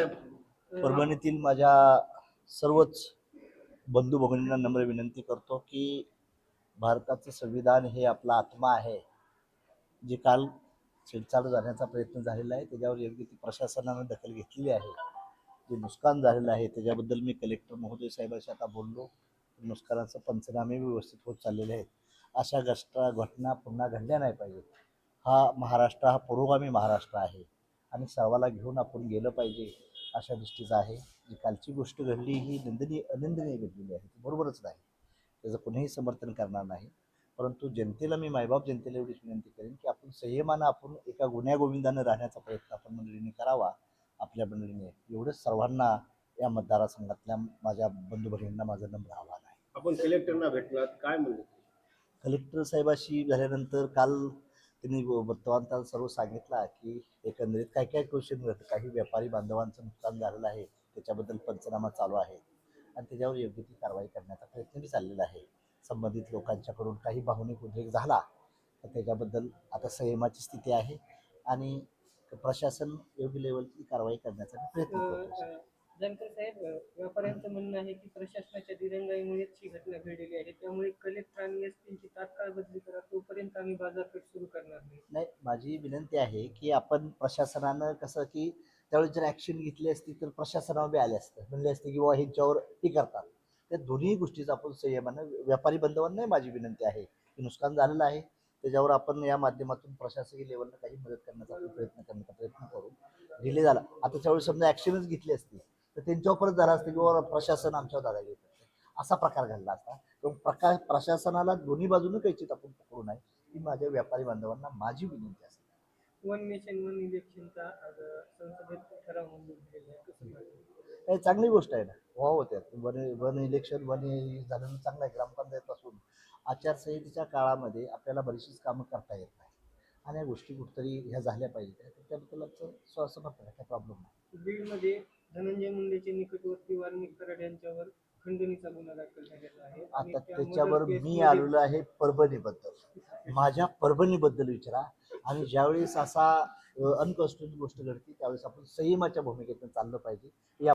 साहेब. परभणीतील माझ्या सर्वच बंधू भगिनींना नम्र विनंती करतो की भारताचं संविधान हे आपला आत्मा आहे. जे काल छेडछाड जाण्याचा प्रयत्न झालेला आहे त्याच्यावर योग्य ती प्रशासनानं दखल घेतलेली आहे. जे नुकसान झालेलं आहे त्याच्याबद्दल मी कलेक्टर महोदय साहेबांशी आता बोललो. नुकसानाचं पंचनामे व्यवस्थित होत चाललेले आहेत. अशा घटना घटना पुन्हा घडल्या नाही पाहिजेत. हा महाराष्ट्र हा पुरोगामी महाराष्ट्र आहे. आणि सर्वाला घेऊन आपण गेलं पाहिजे. अशा दृष्टीचं आहे. जी कालची गोष्ट घडली ही निंदनीय अनिंदनीय घडलेली आहे. ती बरोबरच नाही. त्याचं कुणीही समर्थन करणार नाही. परंतु जनतेला मी मायबाप जनतेला एवढीच विनंती करेन की आपण संयमानं आपण एका गुन्ह्यागोविंदानं राहण्याचा प्रयत्न आपण मंडळीने करावा आपल्या मंडळीने. एवढंच सर्वांना या मतदारसंघातल्या माझ्या बंधू भगिनींना माझं नम्र आव्हान आहे. आपण कलेक्टरना भेटलात. काय म्हणले? कलेक्टर साहेबाशी झाल्यानंतर काल त्यांनी वर्तमानपत्रात सर्व सांगितलं की एकंदरीत काय काय क्वेश्चन होतं काही व्यापारी बांधवांचं नुकसान झालेलं आहे त्याच्याबद्दल पंचनामा चालू आहे. आणि त्याच्यावर योग्य ती कारवाई करण्याचा प्रयत्न चाललेला आहे. संबंधित लोकांच्याकडून काही भावनिक उद्रेक झाला तर त्याच्याबद्दल आता संयमाची स्थिती आहे आणि प्रशासन योग्य लेवलची कारवाई करण्याचा प्रयत्न करतो साहेब व्यापाऱ्यांचं म्हणणं आहे की प्रशासनाच्या दिरंगाईमुळेच ही घटना घडली आहे त्यामुळे कलेक्टर आणि एस पीची तात्काळ बदली करा तोपर्यंत आम्ही बाजारपेठ सुरू करणार नाही नाही माझी विनंती आहे की आपण प्रशासनानं कसं की त्यावेळी जर ॲक्शन घेतली असती तर प्रशासनावर बी आले असतं. म्हणले असते की बाबा ह्यांच्यावर ती करतात. त्या दोन्ही गोष्टीचा आपण संयमानं व्यापारी बंधवांनाही माझी विनंती आहे की नुकसान झालेलं आहे. त्याच्यावर आपण या माध्यमातून प्रशासकीय लेवलला काही मदत करण्याचा प्रयत्न करण्याचा प्रयत्न करू. डिले झाला. आता त्यावेळी समजा ॲक्शनच घेतली असती तर त्यांच्यावर परत झालं असतं की बाबा प्रशासन आमच्यावर दादा घेत असा प्रकार घडला असता. प्रकार प्रशासनाला दोन्ही बाजूनं कैची आपण पकडू नये. माझ्या व्यापारी बांधवांना माझी विनंती असेल. वन नेशन वन इलेक्शनचा संसदेत ठराव मंजूर पाहिजे हे चांगली गोष्ट आहे ना. व्हावं त्यात वन वन इलेक्शन वन हे झालं चांगलं आहे. ग्रामपंचायतपासून आचारसंहितेच्या काळामध्ये आपल्याला बरीचशीच कामं करता येत नाही. आणि या गोष्टी कुठतरी ह्या झाल्या पाहिजेत तर त्याबद्दल आमचं समर्थन आहे. काय प्रॉब्लेम नाही. बीडमध्ये धनंजय मुंडेचे निकटवर्ती वाल्मिक कराड यांच्यावर खंडणीचा गुन्हा दाखल झालेला आहे. आता त्या त्याच्यावर मी आलेलो आहे परभणीबद्दल. माझ्या परभणीबद्दल विचारा. आणि ज्यावेळेस असा अनकॉन्स्टिट्युशन गोष्ट घडते त्यावेळेस आपण संयमाच्या भूमिकेतून चाललं पाहिजे. या